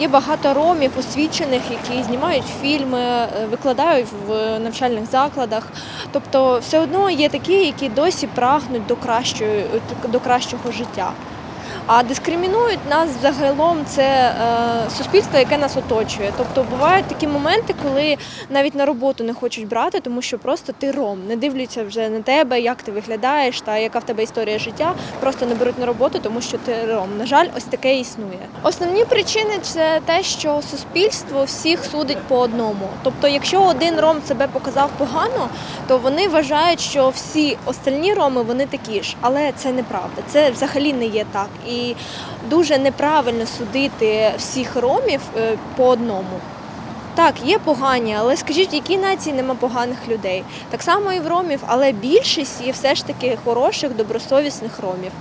Є багато ромів освічених, які знімають фільми, е, викладають в навчальних закладах. Тобто, все одно є такі, які досі прагнуть до кращої до кращого життя. А дискримінують нас загалом це е, суспільство, яке нас оточує. Тобто бувають такі моменти, коли навіть на роботу не хочуть брати, тому що просто ти ром, не дивляться вже на тебе, як ти виглядаєш та яка в тебе історія життя. Просто не беруть на роботу, тому що ти ром. На жаль, ось таке існує. Основні причини це те, що суспільство всіх судить по одному. Тобто, якщо один ром себе показав погано, то вони вважають, що всі остальні роми вони такі ж, але це неправда. Це взагалі не є так. І дуже неправильно судити всіх ромів е, по одному. Так, є погані, але скажіть, в якій нації нема поганих людей? Так само і в ромів, але більшість є все ж таки хороших, добросовісних ромів.